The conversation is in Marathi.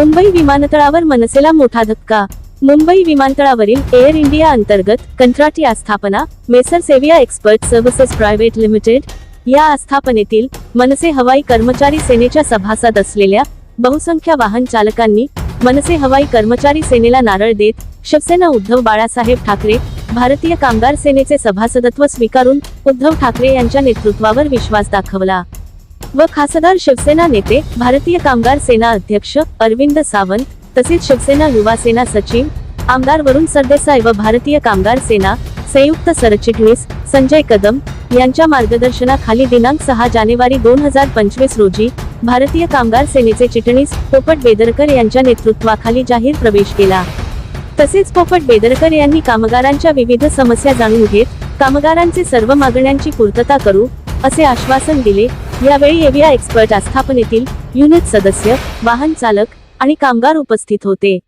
मुंबई विमानतळावर मनसेला मोठा धक्का. मुंबई विमानतळावरील एअर इंडिया अंतर्गत कंत्राटी आस्थापना messrs Sevia expert services private limited या आस्थापनेतील मनसे हवाई कर्मचारी सेनेच्या सभासद असलेल्या बहुसंख्य वाहन चालकांनी मनसे हवाई कर्मचारी सेनेला नारळ देत शिवसेना उद्धव बाळासाहेब ठाकरे भारतीय कामगार सेनेचे सभासदत्व स्वीकारून उद्धव ठाकरे यांच्या नेतृत्वावर विश्वास दाखवला. व खासदार शिवसेना नेते भारतीय कामगार सेना अध्यक्ष अरविंद सावंत तसेच शिवसेना युवा सेना सचिव आमदार वरुण सरदेसाई व भारतीय कामगार सेना संयुक्त सरचिटणीस संजय कदम यांच्या मार्गदर्शनाखाली दिनांक सहा जानेवारी दोन हजार पंचवीस रोजी भारतीय कामगार सेनेचे चिटणीस पोपट बेदरकर यांच्या नेतृत्वाखाली जाहीर प्रवेश केला. तसेच पोपट बेदरकर यांनी कामगारांच्या विविध समस्या जाणून घेत कामगारांचे सर्व मागण्यांची पूर्तता करू असे आश्वासन दिले. यावेळी एव्हिया एक्सपर्ट आस्थापनेतील युनिट सदस्य वाहन चालक आणि कामगार उपस्थित होते.